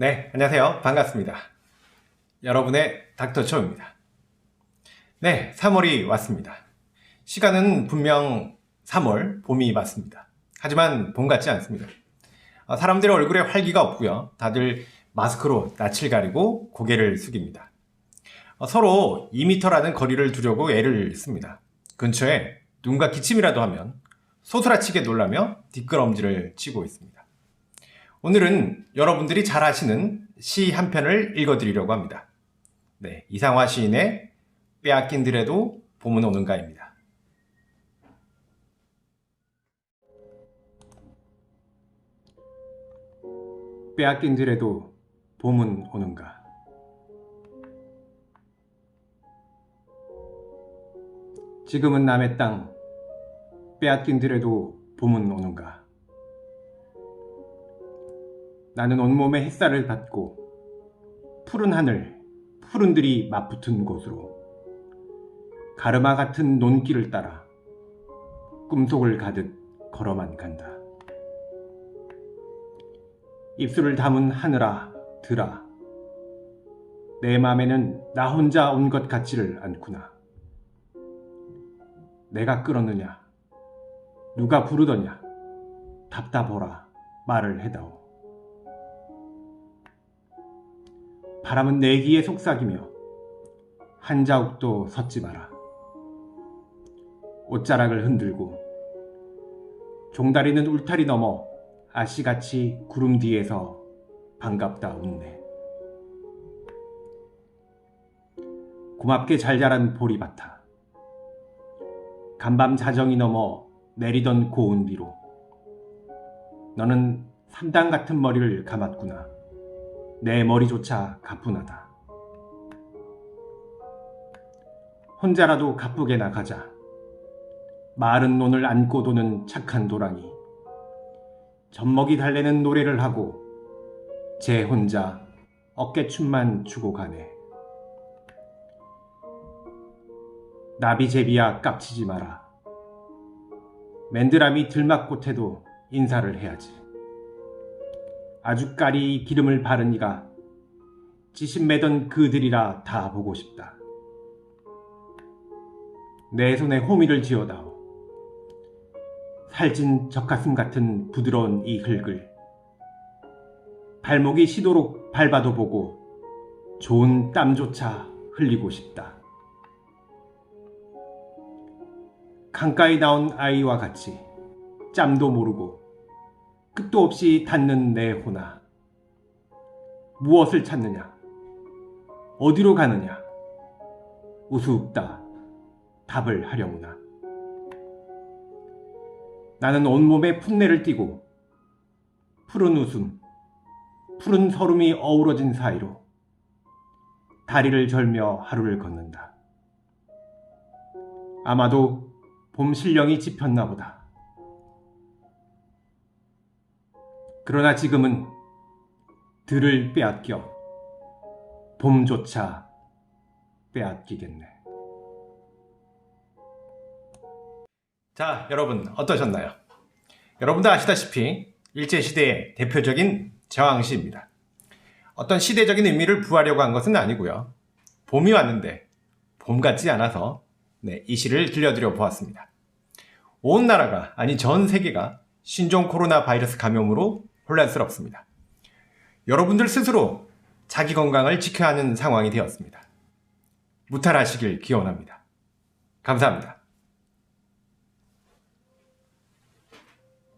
네, 안녕하세요. 반갑습니다. 여러분의 닥터초입니다. 네, 3월이 왔습니다. 시간은 분명 3월, 봄이 맞습니다. 하지만 봄 같지 않습니다. 어, 사람들의 얼굴에 활기가 없고요. 다들 마스크로 낯을 가리고 고개를 숙입니다. 어, 서로 2m라는 거리를 두려고 애를 씁니다. 근처에 누군가 기침이라도 하면 소스라치게 놀라며 뒷걸음질을 치고 있습니다. 오늘은 여러분들이 잘 아시는 시 한 편을 읽어드리려고 합니다. 네, 이상화 시인의 빼앗긴 들에도 봄은 오는가입니다. 빼앗긴 들에도 봄은 오는가. 지금은 남의 땅, 빼앗긴 들에도 봄은 오는가. 나는 온몸에 햇살을 받고 푸른 하늘, 푸른들이 맞붙은 곳으로 가르마 같은 논길을 따라 꿈속을 가듯 걸어만 간다. 입술을 담은 하늘아, 들아. 내 맘에는 나 혼자 온 것 같지를 않구나. 내가 끌었느냐? 누가 부르더냐? 답답하라 말을 해다오. 바람은 내 귀에 속삭이며 한 자욱도 섰지 마라. 옷자락을 흔들고 종다리는 울타리 넘어 아씨같이 구름 뒤에서 반갑다 웃네. 고맙게 잘 자란 보리밭아. 간밤 자정이 넘어 내리던 고운 비로 너는 삼당 같은 머리를 감았구나. 내 머리조차 가뿐하다. 혼자라도 가쁘게 나가자. 마른 논을 안고 도는 착한 도랑이. 젖먹이 달래는 노래를 하고 제 혼자 어깨춤만 추고 가네. 나비제비야 깝치지 마라. 맨드라미 들막꽃에도 인사를 해야지. 아주까리 기름을 바른 이가 지신매던 그들이라 다 보고 싶다. 내 손에 호미를 쥐어다오. 살찐 젖가슴 같은 부드러운 이 흙을 발목이 시도록 밟아도 보고 좋은 땀조차 흘리고 싶다. 강가에 나온 아이와 같이 짬도 모르고 끝도 없이 닿는 내 호나. 무엇을 찾느냐? 어디로 가느냐? 우습다. 답을 하려무나. 나는 온몸에 풋내를 띠고 푸른 웃음, 푸른 서름이 어우러진 사이로 다리를 절며 하루를 걷는다. 아마도 봄 실령이 짚혔나 보다. 그러나 지금은 들을 빼앗겨 봄조차 빼앗기겠네. 자, 여러분 어떠셨나요? 여러분도 아시다시피 일제시대의 대표적인 저항시입니다. 어떤 시대적인 의미를 부하려고 한 것은 아니고요. 봄이 왔는데 봄 같지 않아서 네, 이 시를 들려드려 보았습니다. 온 나라가 아니 전 세계가 신종 코로나 바이러스 감염으로 혼란스럽습니다. 여러분들 스스로 자기 건강을 지켜야 하는 상황이 되었습니다. 무탈하시길 기원합니다. 감사합니다.